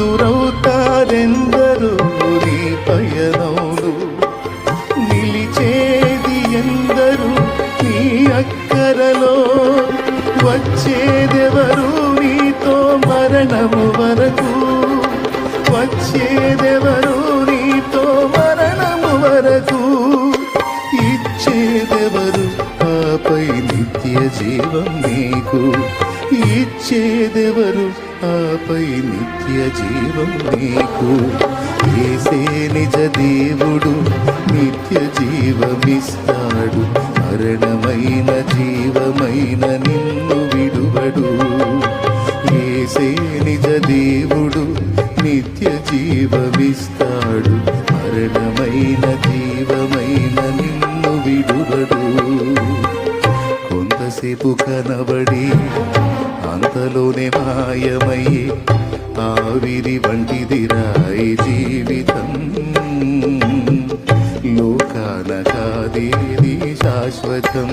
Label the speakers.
Speaker 1: ఎదురవుతారెందరూ నీ పయనములు నిలిచేది ఎందరు నీ అక్కరలో? వచ్చేదెవరు నీతో మరణము వరకు? వచ్చేదెవరు నీతో మరణము వరకు? ఇచ్చేదెవరు ఆపై నిత్య జీవం నీకు? ఇచ్చేదెవరు ఆపై నిత్య జీవం నీకు. ఏసే నిజ దేవుడు నిత్య జీవమిస్తాడు. మరణమైన జీవమైన నిన్ను విడువడు. వేసే నిజ దేవుడు నిత్య జీవమిస్తాడు. మరణమైన జీవమైన నిన్ను విడువడు. కొంతసేపు కనబడి అంతలోనే మాయమయ్యే ఆవిరి వంటిదిరాయి జీవితం. లోకాన కాదేది శాశ్వతం.